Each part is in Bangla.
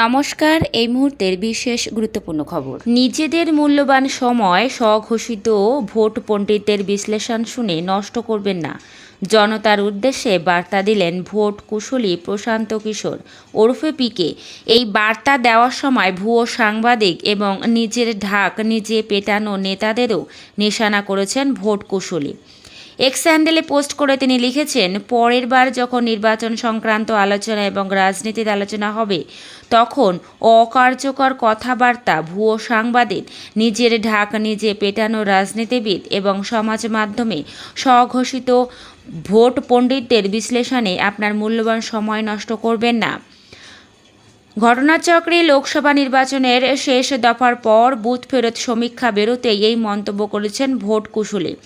নমস্কার, এই মুহূর্তের বিশেষ গুরুত্বপূর্ণ খবর। নিজেদের মূল্যবান সময় স্বঘোষিত ভোট পণ্ডিতদের বিশ্লেষণ শুনে নষ্ট করবেন না। জনতার উদ্দেশ্যে বার্তা দিলেন ভোট কুশলী প্রশান্ত কিশোর। ওরফে পিকে, এই বার্তা দেওয়ার সময় ভুয়ো সাংবাদিক এবং নিজের ঢাক নিজে পেটানো নেতাদেরও নিশানা করেছেন ভোট কুশলী। এক্স হ্যান্ডেলে পোস্ট করে তিনি লিখেছেন, পরের বার যখন নির্বাচন সংক্রান্ত আলোচনা এবং রাজনীতির আলোচনা হবে, তখন অকার্যকর কথাবার্তা, ভুয়ো সাংবাদিক, নিজের ঢাক নিজে পেটানো রাজনীতিবিদ এবং সমাজ মাধ্যমে স্বঘোষিত ভোট পণ্ডিতদের বিশ্লেষণে আপনার মূল্যবান সময় নষ্ট করবেন না। ঘটনাচক্রে লোকসভা নির্বাচনের শেষ দফার পর বুথ ফেরত সমীক্ষা বেরোতেই এই মন্তব্য করেছেন ভোট কুশলী।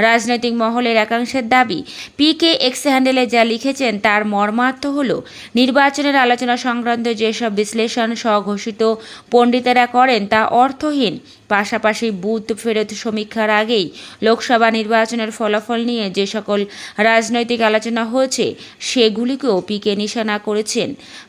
রাজনৈতিক মহলের একাংশের দাবি পিকে এক্স হ্যান্ডেলে যা লিখেছেন তার মর্মার্থ হল নির্বাচনের আলোচনা সংক্রান্ত যেসব বিশ্লেষণ স্বঘোষিত পণ্ডিতেরা করেন তা অর্থহীন। পাশাপাশি বুথ ফেরত সমীক্ষার আগেই লোকসভা নির্বাচনের ফলাফল নিয়ে যে সকল রাজনৈতিক আলোচনা হয়েছে, সেগুলিকেও পিকে নিশানা করেছেন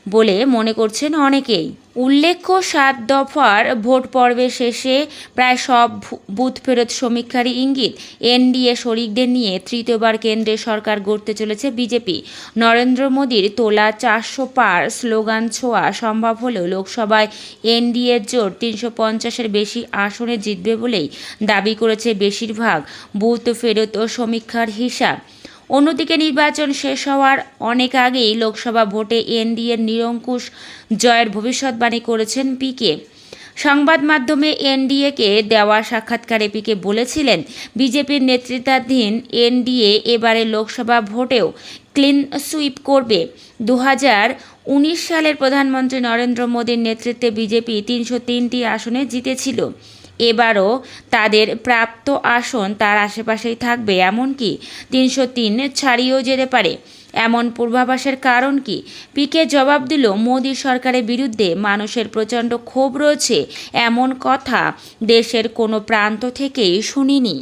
বলে মনে করছেন অনেকেই। উল্লেখ্য, সাত দফার ভোট পর্বের শেষে প্রায় সব বুথ ফেরত সমীক্ষারই ইঙ্গিত। এনডিএ শরিকদের নিয়ে তৃতীয়বার কেন্দ্রে সরকার গড়তে চলেছে বিজেপি। নরেন্দ্র মোদীর তোলা চারশো পার স্লোগান ছোঁয়া সম্ভব হলেও লোকসভায় এনডিএর জোট তিনশো পঞ্চাশের বেশি আসনে জিতবে বলেই দাবি করেছে বেশিরভাগ বুথ ফেরত ও সমীক্ষার হিসাব। অন্যদিকে নির্বাচন শেষ হওয়ার অনেক আগেই লোকসভা ভোটে এনডিএর নিরঙ্কুশ জয়ের ভবিষ্যৎবাণী করেছেন পিকে। সংবাদ মাধ্যমে এনডিএকে দেওয়া সাক্ষাৎকারে পিকে বলেছিলেন, বিজেপির নেতৃত্বাধীন এনডিএ এবারে লোকসভা ভোটেও ক্লিন সুইপ করবে। দু উনিশ সালের প্রধানমন্ত্রী নরেন্দ্র মোদীর নেতৃত্বে বিজেপি তিনশো তিনটি আসনে জিতেছিল। এবারও তাদের প্রাপ্ত আসন তার আশেপাশেই থাকবে। এমনকি তিনশো তিন ছাড়িয়েও যেতে পারে। এমন পূর্বাভাসের কারণ কি? পিকে জবাব দিল, মোদী সরকারের বিরুদ্ধে মানুষের প্রচণ্ড ক্ষোভ রয়েছে। এমন কথা দেশের কোনো প্রান্ত থেকেই শুনিনি।